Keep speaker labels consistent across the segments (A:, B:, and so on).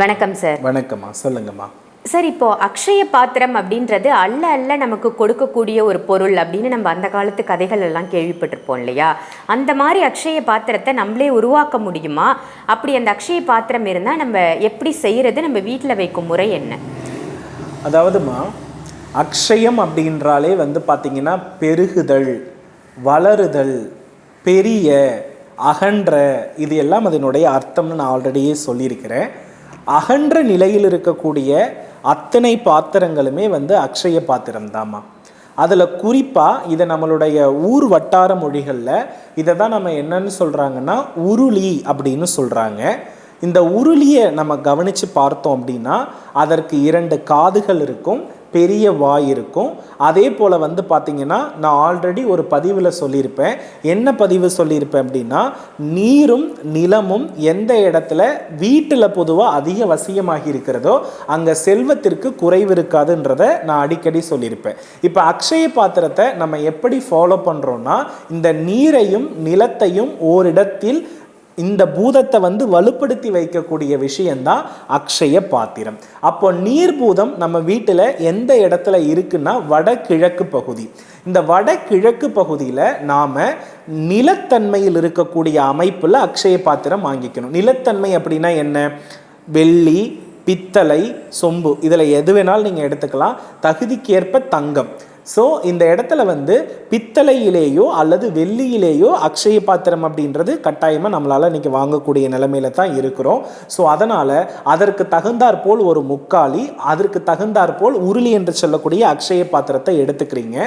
A: வணக்கம் சார்
B: வணக்கம்மா. சொல்லுங்கம்மா.
A: சார் இப்போ அக்ஷய பாத்திரம் அப்படின்றது அள்ள அள்ள நமக்கு கொடுக்கக்கூடிய ஒரு பொருள் அப்படின்னு நம்ம அந்த காலத்து கதைகள் எல்லாம் கேள்விப்பட்டிருப்போம் இல்லையா? அந்த மாதிரி அக்ஷய பாத்திரத்தை நம்மளே உருவாக்க முடியுமா? அப்படி அந்த அக்ஷய பாத்திரம் இருந்தால் நம்ம எப்படி செய்யறது? நம்ம வீட்டில் வைக்கும் முறை என்ன?
B: அதாவதுமா அக்ஷயம் அப்படின்றாலே வந்து பார்த்தீங்கன்னா பெருகுதல் வளருதல் பெரிய அகன்ற இது எல்லாம் அதனுடைய அர்த்தம்னு நான் ஆல்ரெடியே சொல்லியிருக்கிறேன். அகன்ற நிலையில் இருக்கக்கூடிய அத்தனை பாத்திரங்களுமே வந்து அக்ஷய பாத்திரம்தாம்மா. அதில் குறிப்பாக இதை நம்மளுடைய ஊர் வட்டார மொழிகளில் இதை தான் நம்ம என்னன்னு சொல்கிறாங்கன்னா உருளி அப்படின்னு சொல்கிறாங்க இந்த உருளியை நம்ம கவனித்து பார்த்தோம் அப்படின்னா அதற்கு இரண்டு காதுகள் இருக்கும். பெரிய வாய் இருக்கும். அதே போல் வந்து பார்த்திங்கன்னா நான் ஆல்ரெடி ஒரு பதிவில் சொல்லியிருப்பேன். என்ன பதிவு சொல்லியிருப்பேன் அப்படின்னா நீரும் நிலமும் எந்த இடத்துல வீட்டில் பொதுவாக அதிக வசியமாகி இருக்கிறதோ அங்கே செல்வத்திற்கு குறைவு இருக்காதுன்றதை நான் அடிக்கடி சொல்லியிருப்பேன். இப்போ அக்ஷய பாத்திரத்தை நம்ம எப்படி ஃபாலோ பண்ணுறோன்னா இந்த நீரையும் நிலத்தையும் ஓரிடத்தில் இந்த பூதத்தை வந்து வலுப்படுத்தி வைக்கக்கூடிய விஷயந்தான் அக்ஷய பாத்திரம். அப்போ நீர் பூதம் நம்ம வீட்டில் எந்த இடத்துல இருக்குன்னா வடகிழக்கு பகுதி. இந்த வடகிழக்கு பகுதியில் நாம் நிலத்தன்மையில் இருக்கக்கூடிய அமைப்பில் அக்ஷய பாத்திரம் வாங்கிக்கணும். நிலத்தன்மை அப்படின்னா என்ன? வெள்ளி பித்தளை சொம்பு. இதில் எது வேணாலும் நீங்கள் எடுத்துக்கலாம். தகுதிக்கேற்ப தங்கம். ஸோ இந்த இடத்துல வந்து பித்தளையிலேயோ அல்லது வெள்ளியிலேயோ அக்ஷய பாத்திரம் அப்படின்றது கட்டாயமாக நம்மளால் இன்றைக்கி வாங்கக்கூடிய நிலைமையில தான் இருக்கிறோம். ஸோ அதனால் அதற்கு தகுந்தாற்போல் ஒரு முக்காலி அதற்கு தகுந்தாற்போல் உருளி என்று சொல்லக்கூடிய அக்ஷய பாத்திரத்தை எடுத்துக்கிறீங்க.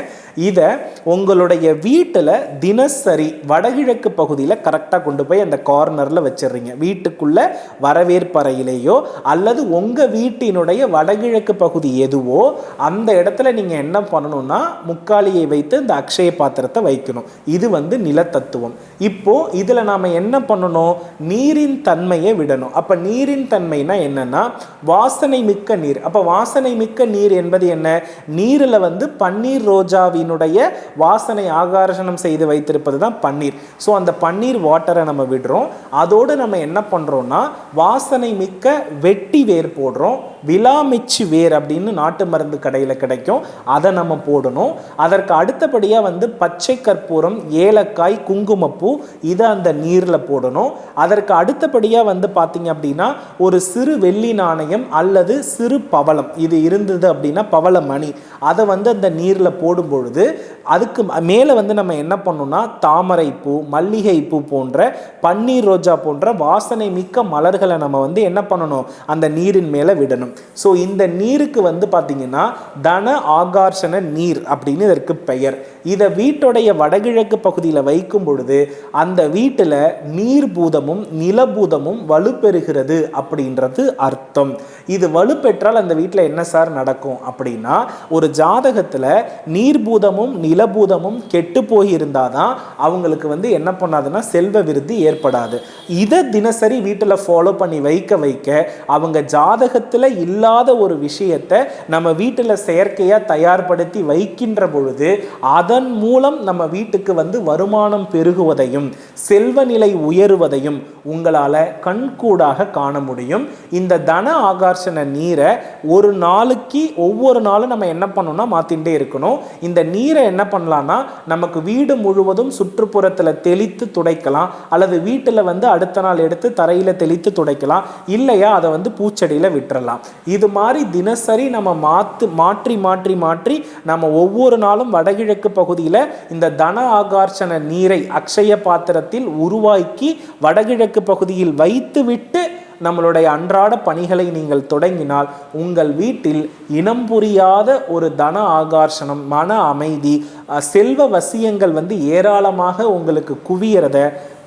B: இதை உங்களுடைய வீட்டில் தினசரி வடகிழக்கு பகுதியில் கரெக்டாக கொண்டு போய் அந்த கார்னரில் வச்சிடுறீங்க. வீட்டுக்குள்ள வரவேற்பறையிலேயோ அல்லது உங்கள் வீட்டினுடைய வடகிழக்கு பகுதி எதுவோ அந்த இடத்துல நீங்கள் என்ன பண்ணணும்னா முக்காலியை வைத்து இந்த அக்ஷய பாத்திரத்தை வைக்கணும். இது வந்து நிலத்தத்துவம். இப்போ இதில் நாம் என்ன பண்ணணும்? நீரின் தன்மையை விடணும். அப்போ நீரின் தன்மைனா என்னன்னா வாசனை மிக்க நீர். அப்போ வாசனை மிக்க நீர் என்பது என்ன? நீரில் வந்து பன்னீர் ரோஜாவினுடைய வாசனை ஆகர்ஷணம் செய்து வைத்திருப்பது தான் பன்னீர். ஸோ அந்த பன்னீர் வாட்டரை நம்ம விடுறோம். அதோடு நம்ம என்ன பண்ணுறோம்னா வாசனை மிக்க வெட்டி வேர் போடுறோம். விலாமிச்சு வேர் அப்படின்னு நாட்டு மருந்து கடையில் கிடைக்கும். அதை நம்ம போடணும். அதற்கு அடுத்தபடியாக வந்து பச்சை கற்பூரம் ஏலக்காய் குங்குமப்பூ இதை அந்த நீரில் போடணும். அதற்கு அடுத்தபடியாக வந்து பார்த்தீங்க அப்படின்னா ஒரு சிறு வெள்ளி நாணயம் அல்லது சிறு பவளம். இது இருந்தது அப்படின்னா பவள மணி அதை வந்து அந்த நீரில் போடும் பொழுது அதுக்கு மேலே வந்து நம்ம என்ன பண்ணணும்னா தாமரைப்பூ மல்லிகைப்பூ போன்ற பன்னீர் ரோஜா போன்ற வாசனை மிக்க மலர்களை நம்ம வந்து என்ன பண்ணணும்? அந்த நீரின் மேலே விடணும். ஸோ இந்த நீருக்கு வந்து பார்த்தீங்கன்னா தன ஆகார்ஷண நீர் அப்படின்னு இதற்கு பெயர். இதை வீட்டுடைய வடகிழக்கு பகுதியில் வைக்கும் பொழுது அந்த வீட்டில் நீர் பூதமும் நிலபூதமும் வலுப்பெறுகிறது அப்படின்றது அர்த்தம். இது வலுப்பெற்றால் அந்த வீட்டில் என்ன சார் நடக்கும் அப்படின்னா ஒரு ஜாதகத்தில் நீர்பூதமும் நிலபூதமும் கெட்டு போயிருந்தால் தான் அவங்களுக்கு வந்து என்ன பண்ணாதுன்னா செல்வ விருத்தி ஏற்படாது. இதை தினசரி வீட்டில் ஃபாலோ பண்ணி வைக்க வைக்க அவங்க ஜாதகத்தில் இல்லாத ஒரு விஷயத்தை நம்ம வீட்டில் செயற்கையாக தயார்படுத்தி வைக்கின்ற பொழுது அதன் மூலம் நம்ம வீட்டுக்கு வந்து வருமானம் பெருகுவதையும் செல்வ நிலை உயருவதையும் உங்களால் கண்கூடாக காண முடியும். இந்த தன ஆகர்ஷண நீரை ஒரு நாளுக்கு ஒவ்வொரு நாளும் நம்ம என்ன பண்ணணும்னா மாற்றிகிட்டே இருக்கணும். இந்த நீரை என்ன பண்ணலான்னா நமக்கு வீடு முழுவதும் சுற்றுப்புறத்தில் தெளித்து துடைக்கலாம் அல்லது வீட்டில் வந்து அடுத்த நாள் எடுத்து தரையில் தெளித்து துடைக்கலாம் இல்லையா அதை வந்து பூச்செடியில் விட்டுறலாம். இது மாதிரி தினசரி நம்ம மாற்று மாற்றி மாற்றி மாற்றி நம்ம ஒவ்வொரு நாளும் வடகிழக்கு பகுதியில் இந்த தன ஆகர்ஷண நீரை அக்ஷய பாத்திரத்தில் உருவாக்கி வடகிழக்கு பகுதியில் வைத்துவிட்டு நம்மளுடைய அன்றாட பணிகளை நீங்கள் தொடங்கினால் உங்கள் வீட்டில் இனம் புரியாத ஒரு தன ஆகர்ஷணம் மன அமைதி அஹ், செல்வ வசியங்கள் வந்து ஏராளமாக உங்களுக்கு குவியறத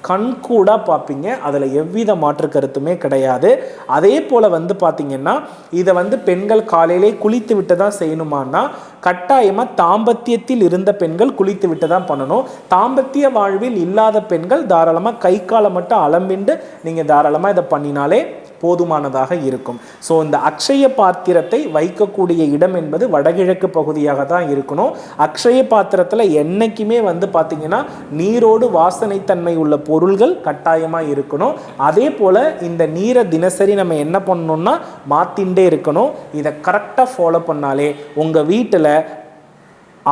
B: கண்கூடாக பார்ப்பீங்க. அதில் எவ்வித மாற்று கருத்துமே கிடையாது. அதே போல் வந்து பார்த்தீங்கன்னா இதை வந்து பெண்கள் காலையிலே குளித்து விட்டு தான் செய்யணுமான்னா கட்டாயமாக தாம்பத்தியத்தில் இருந்த பெண்கள் குளித்து விட்டு தான் பண்ணணும். தாம்பத்திய வாழ்வில் இல்லாத பெண்கள் தாராளமாக கை காலை மட்டும் அலம்பிண்டு நீங்கள் தாராளமாக இதை பண்ணினாலே போதுமானதாக இருக்கும். ஸோ இந்த அக்ஷய பாத்திரத்தை வைக்கக்கூடிய இடம் என்பது வடகிழக்கு பகுதியாக தான் இருக்கணும். அக்ஷய பாத்திரத்தில் என்றைக்குமே வந்து பார்த்திங்கன்னா நீரோடு வாசனைத்தன்மை உள்ள பொருள்கள் கட்டாயமாக இருக்கணும். அதே போல் இந்த நீரை தினசரி நம்ம என்ன பண்ணணும்னா மாற்றிண்டே இருக்கணும். இதை கரெக்டாக ஃபாலோ பண்ணாலே உங்கள் வீட்டில்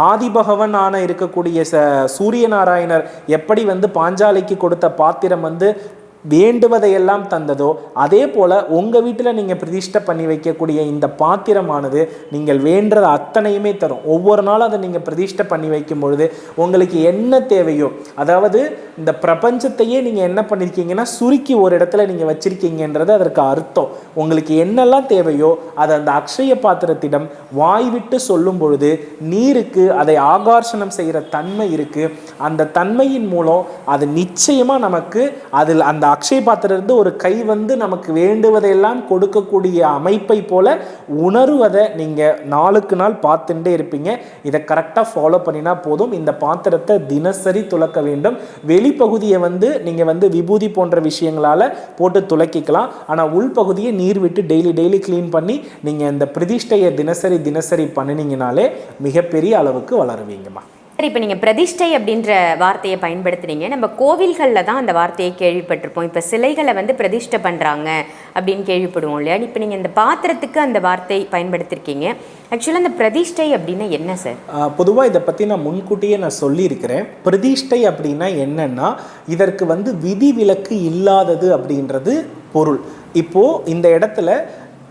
B: ஆதிபகவனான இருக்கக்கூடிய ச சூரிய நாராயணர் எப்படி வந்து பாஞ்சாலிக்கு கொடுத்த பாத்திரம் வந்து வேண்டுவதையெல்லாம் தந்ததோ அதே போல் உங்கள் வீட்டில் நீங்கள் பிரதிஷ்டை பண்ணி வைக்கக்கூடிய இந்த பாத்திரமானது நீங்கள் வேண்டத அத்தனையுமே தரும். ஒவ்வொரு நாளும் அதை நீங்கள் பிரதிஷ்டை பண்ணி வைக்கும் பொழுது உங்களுக்கு என்ன தேவையோ அதாவது இந்த பிரபஞ்சத்தையே நீங்கள் என்ன பண்ணியிருக்கீங்கன்னா சுருக்கி ஒரு இடத்துல நீங்கள் வச்சுருக்கீங்கன்றது அதற்கு அர்த்தம். உங்களுக்கு என்னெல்லாம் தேவையோ அதை அந்த அக்ஷய பாத்திரத்திடம் வாய் விட்டு சொல்லும் பொழுது நீருக்கு அதை ஆகர்ஷணம் செய்கிற தன்மை இருக்குது அந்த தன்மையின் மூலம் அது நிச்சயமாக நமக்கு அதில் அந்த அக்ஷய பாத்திரத்திலிருந்து ஒரு கை வந்து நமக்கு வேண்டுவதையெல்லாம் கொடுக்கக்கூடிய அமைப்பை போல உணர்வதை நீங்கள் நாளுக்கு நாள் பார்த்துட்டே இருப்பீங்க. இதை கரெக்டாக ஃபாலோ பண்ணினா போதும். இந்த பாத்திரத்தை தினசரி துலக்க வேண்டும். வெளிப்பகுதியை வந்து நீங்கள் வந்து விபூதி போன்ற விஷயங்களால் போட்டு துலக்கிக்கலாம். ஆனால் உள்பகுதியை நீர் விட்டு டெய்லி டெய்லி க்ளீன் பண்ணி நீங்கள் இந்த பிரதிஷ்டையை தினசரி தினசரி பண்ணினீங்கனாலே மிகப்பெரிய அளவுக்கு வளருவீங்கம்மா.
A: சரி இப்போ நீங்கள் பிரதிஷ்டை அப்படின்ற வார்த்தையை பயன்படுத்துனீங்க. நம்ம கோவில்களில் தான் அந்த வார்த்தையை கேள்விப்பட்டிருப்போம். இப்போ சிலைகளை வந்து பிரதிஷ்டை பண்ணுறாங்க அப்படின்னு கேள்விப்படுவோம் இல்லையா? இப்போ நீங்கள் இந்த பாத்திரத்துக்கு அந்த வார்த்தை பயன்படுத்திருக்கீங்க. ஆக்சுவலாக அந்த பிரதிஷ்டை அப்படின்னா என்ன சார்
B: பொதுவாக இதை பற்றி நான் முன்கூட்டியே நான் சொல்லியிருக்கிறேன். பிரதிஷ்டை அப்படின்னா என்னென்னா இதற்கு வந்து விதிவிலக்கு இல்லாதது அப்படின்றது பொருள். இப்போது இந்த இடத்துல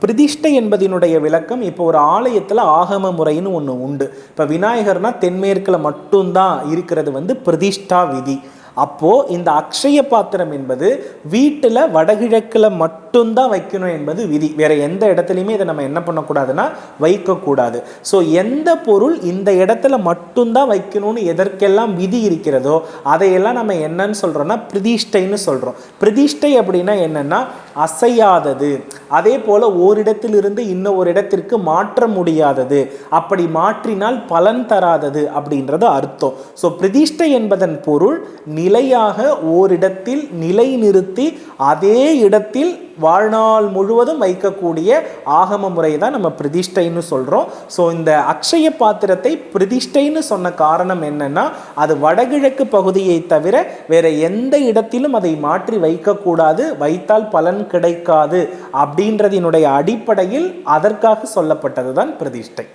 B: பிரதிஷ்டை என்பதினுடைய விளக்கம் இப்போ ஒரு ஆலயத்தில் ஆகம முறைன்னு ஒன்று உண்டு. இப்போ விநாயகர்னா தென்மேற்கில் மட்டும்தான் இருக்கிறது வந்து பிரதிஷ்டா விதி. அப்போது இந்த அக்ஷய பாத்திரம் என்பது வீட்டில் வடகிழக்கில் மட்டும்தான் வைக்கணும் என்பது விதி. வேற எந்த இடத்துலையுமே இதை நம்ம என்ன பண்ணக்கூடாதுன்னா வைக்கக்கூடாது. ஸோ எந்த பொருள் இந்த இடத்துல மட்டும்தான் வைக்கணும்னு எதற்கெல்லாம் விதி இருக்கிறதோ அதையெல்லாம் நம்ம என்னன்னு சொல்கிறோன்னா பிரதிஷ்டைன்னு சொல்கிறோம் பிரதிஷ்டை அப்படின்னா என்னென்னா அசையாதது. அதே போல் ஓரிடத்திலிருந்து இன்னும் ஒரு இடத்திற்கு மாற்ற முடியாதது. அப்படி மாற்றினால் பலன் தராதது அப்படின்றது அர்த்தம். ஸோ பிரதிஷ்டை என்பதன் பொருள் நிலையாக ஓரிடத்தில் நிலை நிறுத்தி அதே இடத்தில் வாழ்நாள் முழுவதும் வைக்கக்கூடிய ஆகம முறை தான் நம்ம பிரதிஷ்டைன்னு சொல்கிறோம் ஸோ இந்த அக்ஷய பாத்திரத்தை பிரதிஷ்டைன்னு சொன்ன காரணம் என்னன்னா அது வடகிழக்கு பகுதியை தவிர வேற எந்த இடத்திலும் அதை மாற்றி வைக்கக்கூடாது. வைத்தால் பலன் கிடைக்காது அப்படின்றதினுடைய அடிப்படையில் அதற்காக சொல்லப்பட்டது தான் பிரதிஷ்டை.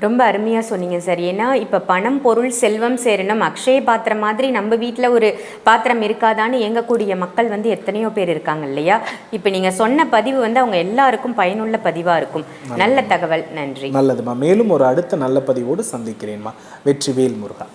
A: ரொம்ப அருமையாக சொன்னீங்க சார். ஏன்னா இப்போ பணம் பொருள் செல்வம் சேரணும் அக்ஷய பாத்திரம் மாதிரி நம்ம வீட்டில் ஒரு பாத்திரம் இருக்காதான்னு இயங்கக்கூடிய மக்கள் வந்து எத்தனையோ பேர் இருக்காங்க இல்லையா? இப்போ நீங்கள் சொன்ன பதிவு வந்து அவங்க எல்லாருக்கும் பயனுள்ள பதிவாக இருக்கும். நல்ல தகவல். நன்றி.
B: நல்லதுமா. மேலும் ஒரு அடுத்த நல்ல பதிவோடு சந்திக்கிறேன்மா. வெற்றிவேல் முருகா.